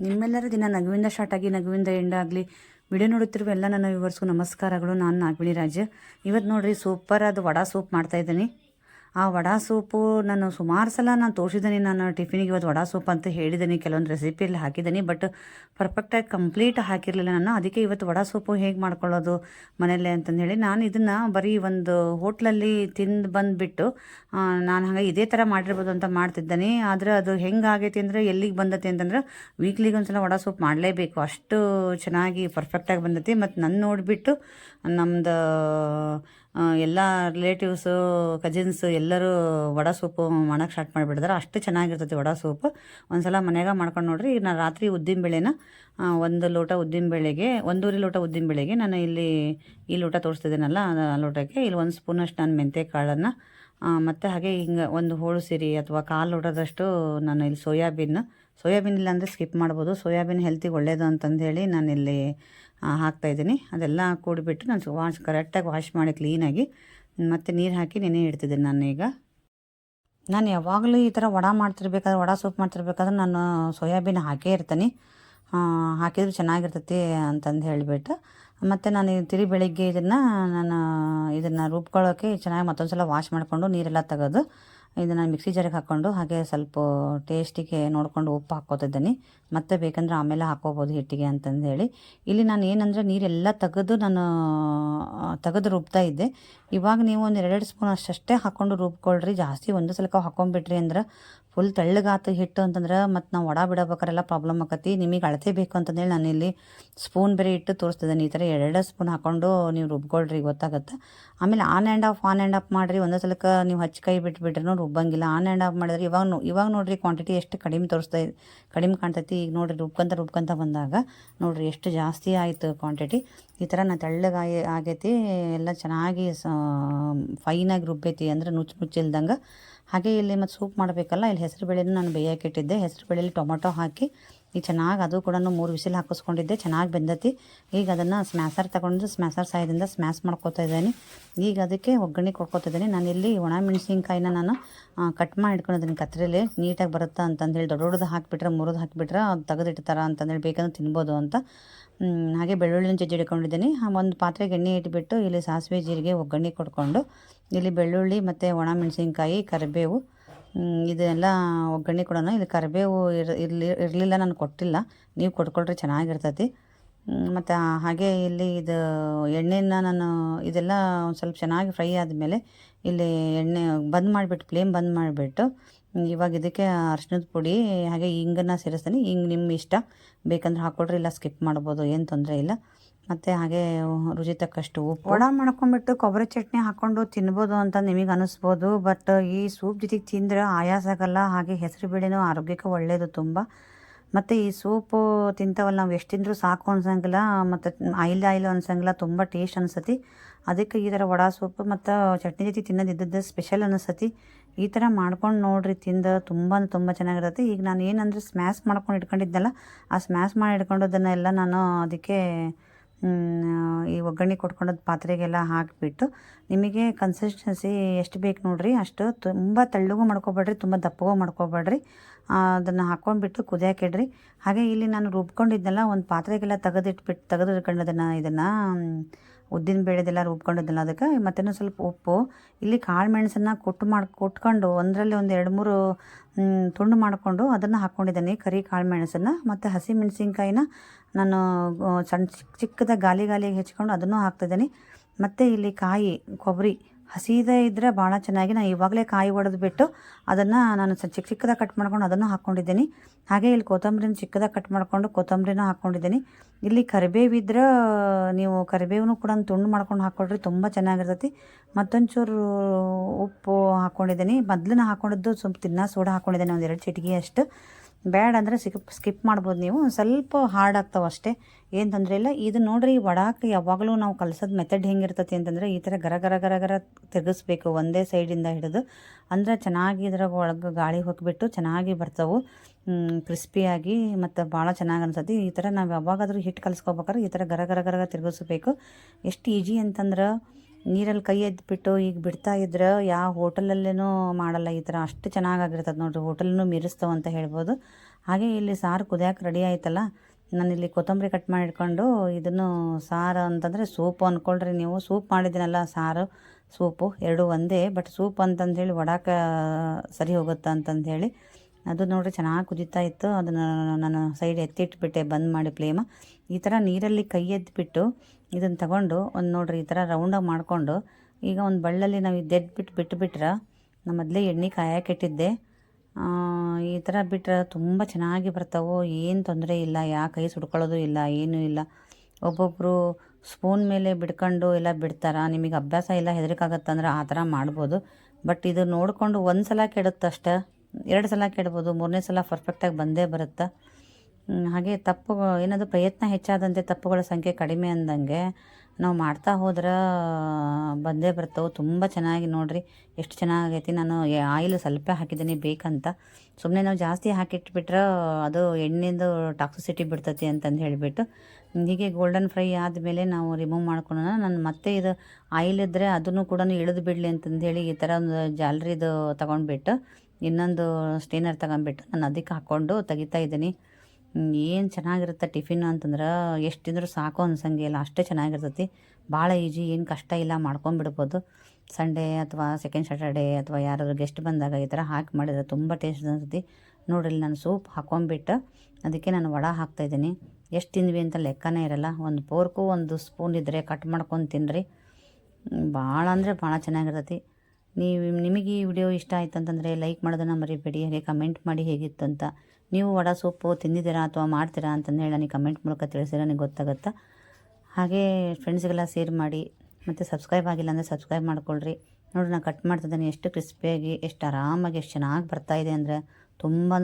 ನಿಮ್ಮೆಲ್ಲರ ದಿನ ನಗುವಿಂದ ಸ್ಟಾರ್ಟ್ ಆಗಿ, ನಗುವಿಂದ ಎಂಡ್ ಆಗಲಿ ವಿಡಿಯೋ ನೋಡುತ್ತಿರುವ ಎಲ್ಲ ನನ್ನ ವಿವರ್ಸ್ಗೂ ನಮಸ್ಕಾರಗಳು. ನಾನು ನಾಗವಿಣಿ ರಾಜ್. ಇವತ್ತು ನೋಡ್ರಿ ಸೂಪರ್ ಅದು ವಡಾ ಸೂಪ್ ಮಾಡ್ತಾ ಇದ್ದೀನಿ. ಆ ವಡಾ ಸೂಪು ನಾನು ಸುಮಾರು ಸಲ ನಾನು ತೋರಿಸಿದ್ದೀನಿ ನಾನು ಟಿಫಿನಿಗೆ ಇವತ್ತು ವಡಾ ಸೂಪ್ ಅಂತ ಹೇಳಿದ್ದೀನಿ ಕೆಲವೊಂದು ರೆಸಿಪಿಯಲ್ಲಿ ಹಾಕಿದ್ದೀನಿ ಬಟ್ ಪರ್ಫೆಕ್ಟಾಗಿ ಕಂಪ್ಲೀಟ್ ಹಾಕಿರಲಿಲ್ಲ ನಾನು. ಅದಕ್ಕೆ ಇವತ್ತು ವಡಾ ಸೂಪು ಹೇಗೆ ಮಾಡ್ಕೊಳ್ಳೋದು ಮನೆಯಲ್ಲೇ ಅಂತಂದು ಹೇಳಿ ನಾನು ಇದನ್ನು ಬರೀ ಒಂದು ಹೋಟ್ಲಲ್ಲಿ ತಿಂದು ಬಂದುಬಿಟ್ಟು ನಾನು ಹಾಗೆ ಇದೇ ಥರ ಮಾಡಿರ್ಬೋದು ಅಂತ ಮಾಡ್ತಿದ್ದೀನಿ. ಆದರೆ ಅದು ಹೆಂಗಾಗೈತಿ ಅಂದರೆ ಎಲ್ಲಿಗೆ ಬಂದೈತಿ ಅಂತಂದ್ರೆ ವೀಕ್ಲಿಗೆ ಒಂದ್ಸಲ ವಡಾ ಸೂಪ್ ಮಾಡಲೇಬೇಕು. ಅಷ್ಟು ಚೆನ್ನಾಗಿ ಪರ್ಫೆಕ್ಟಾಗಿ ಬಂದೈತಿ. ಮತ್ತು ನನ್ನ ನೋಡಿಬಿಟ್ಟು ನಮ್ಮದು ಎಲ್ಲ ರಿಲೇಟಿವ್ಸು ಕಜಿನ್ಸು ಎಲ್ಲರೂ ವಡೆ ಸೂಪು ಮಾಡೋಕ್ಕೆ ಸ್ಟಾರ್ಟ್ ಮಾಡಿಬಿಟ್ಟಿದ್ದಾರೆ ಅಷ್ಟು ಚೆನ್ನಾಗಿರ್ತೈತಿ ವಡೆ ಸೂಪು. ಒಂದು ಸಲ ಮನ್ಯಾಗ ಮಾಡ್ಕೊಂಡು ನೋಡ್ರಿ ಈಗ ನಾನು ರಾತ್ರಿ ಉದ್ದಿನಬೇಳೆನ ಒಂದು ಲೋಟ ಉದ್ದಿನ ಬೆಳೆಗೆ, ಒಂದೂವರೆ ಲೋಟ ಉದ್ದಿನ ಉದ್ದಿನಬೇಳೆಗೆ ನಾನು ಇಲ್ಲಿ, ಈ ಲೋಟ ತೋರಿಸ್ತಿದ್ದೀನಲ್ಲ, ಆ ಲೋಟಕ್ಕೆ. ಇಲ್ಲಿ ಒಂದು ಸ್ಪೂನಷ್ಟು ನಾನು ಮೆಂತ್ಯ ಕಾಳನ್ನು ಮತ್ತು ಹಾಗೆ ಹಿಂಗೆ ಒಂದು ಹೋಳು ಸಿರಿ ಅಥವಾ ಕಾಲು ಲೋಟದಷ್ಟು ನಾನು ಇಲ್ಲಿ ಸೋಯಾಬೀನ್ ಸೋಯಾಬೀನ್ ಇಲ್ಲಾಂದರೆ ಸ್ಕಿಪ್ ಮಾಡ್ಬೋದು. ಸೋಯಾಬೀನ್ ಹೆಲ್ತಿಗೆ ಒಳ್ಳೆಯದು ಅಂತಂದು ಹೇಳಿ ನಾನಿಲ್ಲಿ ಹಾಕ್ತಾಯಿದ್ದೀನಿ ಅದೆಲ್ಲ ಕೂಡಿಬಿಟ್ಟು ನಾನು ವಾಶ್ ಕರೆಕ್ಟಾಗಿ ವಾಶ್ ಮಾಡಿ ಕ್ಲೀನಾಗಿ ಮತ್ತು ನೀರು ಹಾಕಿ ನೆನೆ ಇಡ್ತಿದ್ದೀನಿ ನಾನು ಈಗ. ನಾನು ಯಾವಾಗಲೂ ಈ ಥರ ವಡ ಮಾಡ್ತಿರ್ಬೇಕಾದ್ರೆ, ವಡ ಸೂಪ್ ಮಾಡ್ತಿರ್ಬೇಕಾದ್ರೆ ನಾನು ಸೋಯಾಬೀನ್ ಹಾಕೇ ಇರ್ತೀನಿ. ಹಾಕಿದ್ರೆ ಚೆನ್ನಾಗಿರ್ತೈತಿ ಅಂತಂದು ಹೇಳಿಬಿಟ್ಟು ಮತ್ತು ನಾನು ತಿರಿ ಬೆಳಿಗ್ಗೆ ಇದನ್ನು ನಾನು ಇದನ್ನು ರುಬ್ಕೊಳ್ಳೋಕ್ಕೆ ಚೆನ್ನಾಗಿ ಮತ್ತೊಂದು ಸಲ ವಾಶ್ ಮಾಡಿಕೊಂಡು ನೀರೆಲ್ಲ ತೆಗೆದು ಇದನ್ನು ಮಿಕ್ಸಿ ಜಾರಿಗೆ ಹಾಕ್ಕೊಂಡು ಹಾಗೆ ಸ್ವಲ್ಪ ಟೇಸ್ಟಿಗೆ ನೋಡಿಕೊಂಡು ಉಪ್ಪು ಹಾಕ್ಕೋತಿದ್ದೀನಿ. ಮತ್ತೆ ಬೇಕಂದ್ರೆ ಆಮೇಲೆ ಹಾಕೋಬೋದು ಹಿಟ್ಟಿಗೆ ಅಂತಂದು ಹೇಳಿ. ಇಲ್ಲಿ ನಾನು ಏನಂದರೆ ನೀರೆಲ್ಲ ತೆಗೆದು ನಾನು, ತೆಗೆದು ರುಬ್ತಾ ಇದ್ದೆ. ಇವಾಗ ನೀವು ಒಂದು ಎರಡೆರಡು ಸ್ಪೂನ್ ಅಷ್ಟಷ್ಟೇ ಹಾಕ್ಕೊಂಡು ರುಬ್ಕೊಳ್ರಿ. ಜಾಸ್ತಿ ಒಂದು ಸಲಕ ಹಾಕೊಂಡ್ಬಿಟ್ರಿ ಅಂದ್ರೆ ಫುಲ್ ತೆಳ್ಳಗಾತು ಹಿಟ್ಟು ಅಂತಂದ್ರೆ ಮತ್ತು ನಾವು ಒಡ ಬಿಡಬೇಕಾರೆಲ್ಲ ಪ್ರಾಬ್ಲಮ್ ಆಕತಿ. ನಿಮಗೆ ಅಳತೆ ಬೇಕು ಅಂತಂದೇಳಿ ಇಲ್ಲಿ ಸ್ಪೂನ್ ಬೇರೆ ಇಟ್ಟು ತೋರಿಸ್ತಿದ್ದೇನೆ ಈ ಥರ ಎರಡೆರಡು ಸ್ಪೂನ್ ಹಾಕ್ಕೊಂಡು ನೀವು ರುಬ್ಕೊಳ್ರಿ, ಗೊತ್ತಾಗುತ್ತೆ. ಆಮೇಲೆ on and off on and off ಮಾಡಿರಿ. ಒಂದೇ ಸಲಕ ನೀವು ಹಚ್ಚಿ ಕೈ ಬಿಟ್ಬಿಟ್ರೂ ರುಬ್ಬಂಗಿಲ್ಲ. ಆನ್ ಆ್ಯಂಡ್ ಆಫ್ ಮಾಡಿದ್ರೆ ಇವಾಗ ನೋ, ಇವಾಗ ನೋಡಿರಿ ಕ್ವಾಂಟಿಟಿ ಎಷ್ಟು ಕಡಿಮೆ ತೋರಿಸ್ತಾ ಕಡಿಮೆ ಕಾಣ್ತೈತಿ. ಈಗ ನೋಡಿರಿ ರುಬ್ಕೊಂತ ರುಬ್ಕೊಂತ ಬಂದಾಗ ನೋಡಿರಿ ಎಷ್ಟು ಜಾಸ್ತಿ ಆಯಿತು ಕ್ವಾಂಟಿಟಿ ಈ ಥರ ನಾನು ತೆಳ್ಳಗಾಯಿ ಆಗೈತಿ, ಎಲ್ಲ ಚೆನ್ನಾಗಿ ಸ ಫೈನಾಗಿ ರುಬ್ಬೈತಿ ಅಂದ್ರೆ ನುಚ್ಚು ನುಚ್ಚಿಲ್ದಂಗೆ ಹಾಗೆ ಇಲ್ಲಿ ಮತ್ತು ಸೂಪ್ ಮಾಡಬೇಕಲ್ಲ, ಇಲ್ಲಿ ಹೆಸರು ಬೇಳೆನೂ ನಾನು ಬೇಯಕ್ಕೆ ಇಟ್ಟಿದ್ದೆ. ಹೆಸರು ಬೇಳೆಯಲ್ಲಿ ಟೊಮೊಟೊ ಹಾಕಿ ಈಗ ಚೆನ್ನಾಗಿ ಅದು ಕೂಡ ಮೂರು ವಿಸಿಲ್ ಹಾಕಿಸ್ಕೊಂಡಿದ್ದೆ, ಚೆನ್ನಾಗಿ ಬೆಂದತಿ. ಈಗ ಅದನ್ನು ಸ್ಮ್ಯಾಸರ್ ತಗೊಂಡು ಸ್ಮ್ಯಾಸರ್ ಸಹಾಯದಿಂದ ಸ್ಮ್ಯಾಸ್ ಮಾಡ್ಕೋತಾ ಇದ್ದೀನಿ. ಈಗ ಅದಕ್ಕೆ ಒಗ್ಗರಣೆ ಕೊಡ್ಕೊತಿದ್ದೀನಿ ನಾನು ಇಲ್ಲಿ ಒಣ ಮೆಣಸಿನ್ಕಾಯಿನ ನಾನು ಕಟ್ ಮಾಡಿ ಇಟ್ಕೊಂಡಿದ್ದೀನಿ ಕತ್ರಿಲಿ. ನೀಟಾಗಿ ಬರುತ್ತಾ ಅಂತಂದೇಳಿ ದೊಡ್ಡ ದೊಡ್ಡದು ಹಾಕಿಬಿಟ್ರೆ ಮುರಿದು ಹಾಕಿಬಿಟ್ರೆ ಅದು ತೆಗೆದಿಡ್ತಾರ ಅಂತಂದೇಳಿ ಬೇಕಂದ್ರೆ ತಿನ್ಬೋದು ಅಂತ. ಹಾಗೆ ಬೆಳ್ಳುಳ್ಳಿನ ಜಜ್ಜಿ ಇಟ್ಕೊಂಡಿದ್ದೀನಿ ಒಂದು ಪಾತ್ರೆಗೆ ಎಣ್ಣೆ ಇಟ್ಬಿಟ್ಟು ಇಲ್ಲಿ ಸಾಸಿವೆ ಜೀರಿಗೆ ಒಗ್ಗರಣೆ ಕೊಡ್ಕೊಂಡು, ಇಲ್ಲಿ ಬೆಳ್ಳುಳ್ಳಿ ಮತ್ತು ಒಣ ಮೆಣಸಿನ್ಕಾಯಿ, ಕರಿಬೇವು ಇದೆಲ್ಲ ಒಗ್ಗರಣೆ ಕೊಡೋಣ ಇದು ಕರಿಬೇವು ಇರ್, ಇರಲಿ, ಇರಲಿಲ್ಲ, ನಾನು ಕೊಟ್ಟಿಲ್ಲ. ನೀವು ಕೊಟ್ಕೊಳ್ರಿ, ಚೆನ್ನಾಗಿರ್ತೈತಿ. ಮತ್ತು ಹಾಗೆ ಇಲ್ಲಿ ಇದು ಎಣ್ಣೆನ ನಾನು ಇದೆಲ್ಲ ಒಂದು ಸ್ವಲ್ಪ ಚೆನ್ನಾಗಿ ಫ್ರೈ ಆದಮೇಲೆ ಇಲ್ಲಿ ಎಣ್ಣೆ ಬಂದ್ ಮಾಡಿಬಿಟ್ಟು, ಫ್ಲೇಮ್ ಬಂದ್ ಮಾಡಿಬಿಟ್ಟು ಇವಾಗ ಇದಕ್ಕೆ ಅರ್ಶಿನದ ಪುಡಿ, ಹಾಗೆ ಹಿಂಗನ್ನು ಸೇರಿಸ್ತೀನಿ. ಹಿಂಗೆ ನಿಮ್ಮ ಇಷ್ಟ. ಬೇಕಂದ್ರೆ ಹಾಕ್ಕೊಡ್ರಿ ಇಲ್ಲ ಸ್ಕಿಪ್ ಮಾಡ್ಬೋದು, ಏನು ತೊಂದರೆ ಇಲ್ಲ. ಮತ್ತು ಹಾಗೆ ರುಚಿ ತಕ್ಕಷ್ಟು ಉಪ್ಪು. ವಡ ಮಾಡ್ಕೊಂಡ್ಬಿಟ್ಟು ಕೊಬ್ಬರಿ ಚಟ್ನಿ ಹಾಕ್ಕೊಂಡು ತಿನ್ಬೋದು ಅಂತ ನಿಮಗೆ ಅನಿಸ್ಬೋದು, ಬಟ್ ಈ ಸೂಪ್ ಜೊತೆಗೆ ತಿಂದರೆ ಆಯಾಸ ಆಗಲ್ಲ, ಹಾಗೆ ಹೆಸರು ಬೇಳೆನೂ ಆರೋಗ್ಯಕ್ಕೆ ಒಳ್ಳೆಯದು ತುಂಬ. ಮತ್ತು ಈ ಸೂಪು ತಿಂತವಲ್ಲ, ನಾವು ಎಷ್ಟು ತಿಂದರೂ ಸಾಕು ಅನ್ಸಂಗಿಲ್ಲ, ಮತ್ತು ಆಯಿಲ್ ಆಯಿಲ್ ಅನ್ಸಂಗಿಲ್ಲ, ತುಂಬ ಟೇಸ್ಟ್ ಅನಿಸತಿ. ಅದಕ್ಕೆ ಈ ಥರ ವಡಾ ಸೂಪ್ ಮತ್ತು ಚಟ್ನಿ ಜೊತೆ ತಿನ್ನೋದಿದ್ದದ್ದು ಸ್ಪೆಷಲ್ ಅನಿಸತಿ. ಈ ಥರ ಮಾಡ್ಕೊಂಡು ನೋಡ್ರಿ, ತಿಂದು ತುಂಬ ತುಂಬ ಚೆನ್ನಾಗಿರುತ್ತೆ. ಈಗ ನಾನು ಏನಂದರೆ ಸ್ಮ್ಯಾಶ್ ಮಾಡ್ಕೊಂಡು ಇಟ್ಕೊಂಡಿದ್ದೆನಲ್ಲ ಆ ಸ್ಮ್ಯಾಶ್ ಮಾಡಿ ಇಟ್ಕೊಂಡದನ್ನೆಲ್ಲ ನಾನು ಅದಕ್ಕೆ ಈ ಒಗ್ಗರಣೆ ಕೊಟ್ಕೊಂಡದ್ದು ಪಾತ್ರೆಗೆಲ್ಲ ಹಾಕಿಬಿಟ್ಟು ನಿಮಗೆ ಕನ್ಸಿಸ್ಟೆನ್ಸಿ ಎಷ್ಟು ಬೇಕು ನೋಡಿರಿ, ಅಷ್ಟು ತುಂಬ ತೆಳ್ಳಗೂ ಮಾಡ್ಕೊಬೇಡ್ರಿ, ತುಂಬ ದಪ್ಪಗೂ ಮಾಡ್ಕೊಬೇಡ್ರಿ. ಅದನ್ನು ಹಾಕ್ಕೊಂಡ್ಬಿಟ್ಟು ಕುದಿಯಾಕಿಡ್ರಿ. ಹಾಗೆ ಇಲ್ಲಿ ನಾನು ರುಬ್ಕೊಂಡಿದ್ದೆಲ್ಲ ಒಂದು ಪಾತ್ರೆಗೆಲ್ಲ ತೆಗೆದಿಟ್ಬಿಟ್ಟು ತೆಗೆದು ಇಟ್ಕೊಂಡದನ್ನು ಇದನ್ನು ಉದ್ದಿನ ಬೇಳೆದೆಲ್ಲ ರುಬ್ಕೊಂಡಿದ್ದಲ್ಲ ಅದಕ್ಕೆ ಮತ್ತೇನೋ ಸ್ವಲ್ಪ ಉಪ್ಪು. ಇಲ್ಲಿ ಕಾಳು ಮೆಣಸನ್ನು ಕೊಟ್ಟು ಮಾಡಿ, ಕೊಟ್ಕೊಂಡು ಒಂದರಲ್ಲಿ ಒಂದು ಎರಡು ಮೂರು ತುಂಡು ಮಾಡಿಕೊಂಡು ಅದನ್ನು ಹಾಕ್ಕೊಂಡಿದ್ದೀನಿ ಕರಿ ಕಾಳು ಮೆಣಸನ್ನು ಮತ್ತು ಹಸಿ ಮೆಣಸಿನ್ಕಾಯಿನ ನಾನು ಸಣ್ಣ ಚಿಕ್ಕ ಚಿಕ್ಕದಾಗಿ ಗಾಲಿ ಗಾಲಿಗೆ ಹೆಚ್ಕೊಂಡು ಅದನ್ನು ಹಾಕ್ತಿದ್ದೀನಿ. ಮತ್ತು ಇಲ್ಲಿ ಕಾಯಿ ಕೊಬ್ಬರಿ ಹಸಿದೇ ಇದ್ದರೆ ಭಾಳ ಚೆನ್ನಾಗಿ ನಾನು ಇವಾಗಲೇ ಕಾಯಿ ಒಡೆದು ಬಿಟ್ಟು ಅದನ್ನು ನಾನು ಚಿಕ್ಕ ಚಿಕ್ಕದಾಗಿ ಕಟ್ ಮಾಡ್ಕೊಂಡು ಅದನ್ನು ಹಾಕ್ಕೊಂಡಿದ್ದೀನಿ ಹಾಗೆ ಇಲ್ಲಿ ಕೊತ್ತಂಬರಿನ ಚಿಕ್ಕದಾಗಿ ಕಟ್ ಮಾಡಿಕೊಂಡು ಕೊತ್ತಂಬರಿನೂ ಹಾಕ್ಕೊಂಡಿದ್ದೀನಿ ಇಲ್ಲಿ ಕರಿಬೇವಿದ್ರೆ ನೀವು ಕರಿಬೇವನು ಕೂಡ ತುಂಡು ಮಾಡ್ಕೊಂಡು ಹಾಕ್ಕೊಳ್ರಿ ತುಂಬ ಚೆನ್ನಾಗಿರ್ತೈತಿ. ಮತ್ತೊಂಚೂರು ಉಪ್ಪು ಹಾಕ್ಕೊಂಡಿದ್ದೀನಿ ಮೊದಲನ್ನ ಹಾಕ್ಕೊಂಡಿದ್ದು ಸ್ವಲ್ಪ ತಿನ್ನ ಸೋಡಾ ಹಾಕ್ಕೊಂಡಿದ್ದೀನಿ ಒಂದು ಎರಡು ಚಿಟಿಕೆ ಅಷ್ಟು ಬ್ಯಾಡ್ ಅಂದರೆ ಸ್ಕಿಪ್ ಸ್ಕಿಪ್ ಮಾಡ್ಬೋದು ನೀವು. ಸ್ವಲ್ಪ ಹಾರ್ಡ್ ಆಗ್ತಾವೆ ಅಷ್ಟೇ. ಏನು ತೊಂದರೆ ಇಲ್ಲ. ಇದು ನೋಡಿರಿ, ವಡಾಕ್ ಯಾವಾಗಲೂ ನಾವು ಕಲಿಸೋದು ಮೆಥಡ್ ಹೆಂಗಿರ್ತತಿ ಅಂತಂದರೆ ಈ ಥರ ಗರ ಗರ ಗರ ಗರ ತಿರುಗಿಸ್ಬೇಕು. ಒಂದೇ ಸೈಡಿಂದ ಹಿಡಿದು. ಅಂದರೆ ಚೆನ್ನಾಗಿ ಇದ್ರಾಗ ಒಳಗೆ ಗಾಳಿ ಹೋಗಿಬಿಟ್ಟು ಚೆನ್ನಾಗಿ ಬರ್ತವೆ. ಕ್ರಿಸ್ಪಿಯಾಗಿ ಮತ್ತು ಭಾಳ ಚೆನ್ನಾಗಿ ಅನ್ಸತಿ ಈ ಥರ ನಾವು ಯಾವಾಗಾದರೂ ಹಿಟ್ಟು ಕಲಿಸ್ಕೋಬೇಕಾದ್ರೆ ಈ ಥರ ಗರ ಗರ ಗರ ತಿರುಗಿಸ್ಬೇಕು. ಎಷ್ಟು ಈಜಿ ಅಂತಂದ್ರೆ ನೀರಲ್ಲಿ ಕೈ ಎದ್ಬಿಟ್ಟು ಈಗ ಬಿಡ್ತಾ ಇದ್ರೆ ಯಾವ ಹೋಟೆಲಲ್ಲೇನೂ ಮಾಡಲ್ಲ. ಈ ಥರ ಅಷ್ಟು ಚೆನ್ನಾಗಾಗಿರ್ತದೆ ನೋಡಿರಿ. ಹೋಟೆಲ್ನೂ ಮೀರಿಸ್ತಾವೆ ಅಂತ ಹೇಳ್ಬೋದು. ಹಾಗೆ ಇಲ್ಲಿ ಸಾರು ಕುದಿಯೋಕೆ ರೆಡಿ ಆಯ್ತಲ್ಲ. ನಾನಿಲ್ಲಿ ಕೊತ್ತಂಬರಿ ಕಟ್ ಮಾಡಿ ಇಟ್ಕೊಂಡು ಇದನ್ನು ಸಾರು ಅಂತಂದರೆ ಸೂಪ್ ಅಂದ್ಕೊಳ್ರಿ ನೀವು. ಸೂಪ್ ಮಾಡಿದ್ದೀನಲ್ಲ ಸಾರು, ಸೂಪು ಎರಡು ಒಂದೇ. ಬಟ್ ಸೂಪ್ ಅಂತಂದು ಹೇಳಿ ಒಡಾಕ ಸರಿ ಹೋಗುತ್ತಾ ಅಂತಂದೇಳಿ ಅದು ನೋಡಿರಿ ಚೆನ್ನಾಗಿ ಕುದೀತಾ ಇತ್ತು. ಅದನ್ನು ನಾನು ಸೈಡ್ ಎತ್ತಿಟ್ಬಿಟ್ಟೆ, ಬಂದ್ ಮಾಡಿ ಫ್ಲೇಮ. ಈ ಥರ ನೀರಲ್ಲಿ ಕೈ ಎದ್ಬಿಟ್ಟು ಇದನ್ನು ತಗೊಂಡು ಒಂದು ನೋಡಿರಿ ಈ ಥರ ರೌಂಡಾಗಿ ಮಾಡಿಕೊಂಡು, ಈಗ ಒಂದು ಬಳ್ಳಲ್ಲಿ ನಾವು ಬಿಟ್ಟು ಬಿಟ್ಟುಬಿಟ್ರೆ ನಮ್ಮ ಮೊದಲೇ ಎಣ್ಣೆ ಕಾಯಕ್ಕಿಟ್ಟಿದ್ದೆ ಈ ಥರ ಬಿಟ್ಟರೆ ತುಂಬ ಚೆನ್ನಾಗಿ ಬರ್ತಾವೆ, ಏನು ತೊಂದರೆ ಇಲ್ಲ, ಯಾ ಕೈ ಸುಡ್ಕೊಳ್ಳೋದು ಇಲ್ಲ, ಏನೂ ಇಲ್ಲ. ಒಬ್ಬೊಬ್ಬರು ಸ್ಪೂನ್ ಮೇಲೆ ಬಿಡ್ಕೊಂಡು ಎಲ್ಲ ಬಿಡ್ತಾರೆ? ನಿಮಗೆ ಅಭ್ಯಾಸ ಇಲ್ಲ, ಹೆದರಿಕಾಗತ್ತಂದ್ರೆ ಆ ಥರ ಮಾಡ್ಬೋದು. ಬಟ್ ಇದು ನೋಡಿಕೊಂಡು ಒಂದು ಸಲ ಕೆಡುತ್ತಷ್ಟೆ. ಎರಡು ಸಲ ಕೆಡ್ಬೋದು, ಮೂರನೇ ಸಲ ಪರ್ಫೆಕ್ಟಾಗಿ ಬಂದೇ ಬರುತ್ತೆ? ಹಾಗೆ ತಪ್ಪು, ಏನಾದರೂ ಪ್ರಯತ್ನ ಹೆಚ್ಚಾದಂತೆ ತಪ್ಪುಗಳ ಸಂಖ್ಯೆ ಕಡಿಮೆ ಅಂದಂಗೆ ನಾವು ಮಾಡ್ತಾ ಹೋದ್ರೆ, ಬಂದೇ ಬರ್ತವೆ. ತುಂಬ ಚೆನ್ನಾಗಿ ನೋಡಿರಿ, ಎಷ್ಟು ಚೆನ್ನಾಗೈತಿ. ನಾನು ಆಯಿಲ್ ಸ್ವಲ್ಪ ಹಾಕಿದ್ದೀನಿ, ಬೇಕಂತ. ಸುಮ್ಮನೆ ನಾವು ಜಾಸ್ತಿ ಹಾಕಿಟ್ಬಿಟ್ರೆ ಅದು ಎಣ್ಣೆದು ಟಾಕ್ಸಿಸಿಟಿ ಬಿಡ್ತತಿ ಅಂತಂದು ಹೇಳಿಬಿಟ್ಟು. ಹೀಗೆ ಗೋಲ್ಡನ್ ಫ್ರೈ ಆದಮೇಲೆ ನಾವು ರಿಮೂವ್ ಮಾಡ್ಕೊಳ್ಳೋಣ ನಾನು ಮತ್ತೆ ಇದು ಆಯಿಲ್ ಇದ್ದರೆ ಅದನ್ನು ಕೂಡ ಇಳಿದು ಬಿಡಲಿ ಅಂತಂದು ಹೇಳಿ ಈ ಥರ ಒಂದು ಜಾಲ್ರಿದು ತೊಗೊಂಡ್ಬಿಟ್ಟು, ಇನ್ನೊಂದು ಸ್ಟೇನರ್ ತಗೊಂಡ್ಬಿಟ್ಟು ನಾನು ಅದಕ್ಕೆ ಹಾಕ್ಕೊಂಡು ತೆಗಿತಾ ಇದ್ದೀನಿ. ಏನು ಚೆನ್ನಾಗಿರುತ್ತೆ ಟಿಫಿನ್ ಅಂತಂದ್ರೆ, ಎಷ್ಟು ತಿಂದರೂ ಸಾಕು ಅನ್ಸಂಗೆ ಇಲ್ಲ, ಅಷ್ಟೇ ಚೆನ್ನಾಗಿರ್ತೈತಿ. ಭಾಳ ಈಜಿ, ಏನು ಕಷ್ಟ ಇಲ್ಲ ಮಾಡ್ಕೊಂಬಿಡ್ಬೋದು ಸಂಡೇ ಅಥವಾ ಸೆಕೆಂಡ್ ಸ್ಯಾಟರ್ಡೇ ಅಥವಾ ಯಾರಾದರೂ ಗೆಸ್ಟ್ ಬಂದಾಗ ಈ ಥರ ಹಾಕಿ ಮಾಡಿದ್ರೆ ತುಂಬ ಟೇಸ್ಟ್ ಅನ್ಸತಿ. ನೋಡ್ರಿ ನಾನು ಸೂಪ್ ಹಾಕೊಂಬಿಟ್ಟು ಅದಕ್ಕೆ ನಾನು ವಡ ಹಾಕ್ತಾಯಿದ್ದೀನಿ ಎಷ್ಟು ತಿಂದ್ವಿ ಅಂತ ಲೆಕ್ಕನೇ ಇರಲ್ಲ. ಒಂದು ಪೋರ್ಕು ಒಂದು ಸ್ಪೂನ್ ಇದ್ದರೆ ಕಟ್ ಮಾಡ್ಕೊಂಡು ತಿನ್ನಿರಿ ಭಾಳ ಅಂದರೆ ಭಾಳ ಚೆನ್ನಾಗಿರ್ತೈತಿ. ನೀವು, ನಿಮಗೆ ಈ ವಿಡಿಯೋ ಇಷ್ಟ ಆಯ್ತು ಅಂತಂದರೆ ಲೈಕ್ ಮಾಡೋದನ್ನು ಮರಿಬೇಡಿ, ಹಾಗೆ ಕಮೆಂಟ್ ಮಾಡಿ ಹೇಗಿತ್ತು ಅಂತ. ನೀವು ವಡ ಸೊಪ್ಪು ತಿಂದಿದ್ದೀರಾ ಅಥವಾ ಮಾಡ್ತೀರಾ ಅಂತಂದು ಹೇಳಿ ನನಗೆ ಕಮೆಂಟ್ ಮೂಲಕ ತಿಳಿಸಿದ್ರೆ ನನಗೆ ಗೊತ್ತಾಗುತ್ತೆ? ಹಾಗೆ ಫ್ರೆಂಡ್ಸ್ಗೆಲ್ಲ ಶೇರ್ ಮಾಡಿ, ಮತ್ತು ಸಬ್ಸ್ಕ್ರೈಬ್ ಆಗಿಲ್ಲ ಅಂದರೆ ಸಬ್ಸ್ಕ್ರೈಬ್ ಮಾಡ್ಕೊಳ್ರಿ. ನೋಡಿ ನಾನು ಕಟ್ ಮಾಡ್ತಿದ್ದೀನಿ. ಎಷ್ಟು ಕ್ರಿಸ್ಪಿಯಾಗಿ, ಎಷ್ಟು ಆರಾಮಾಗಿ, ಎಷ್ಟು ಚೆನ್ನಾಗಿ ಬರ್ತಾಯಿದೆ ಅಂದರೆ ತುಂಬ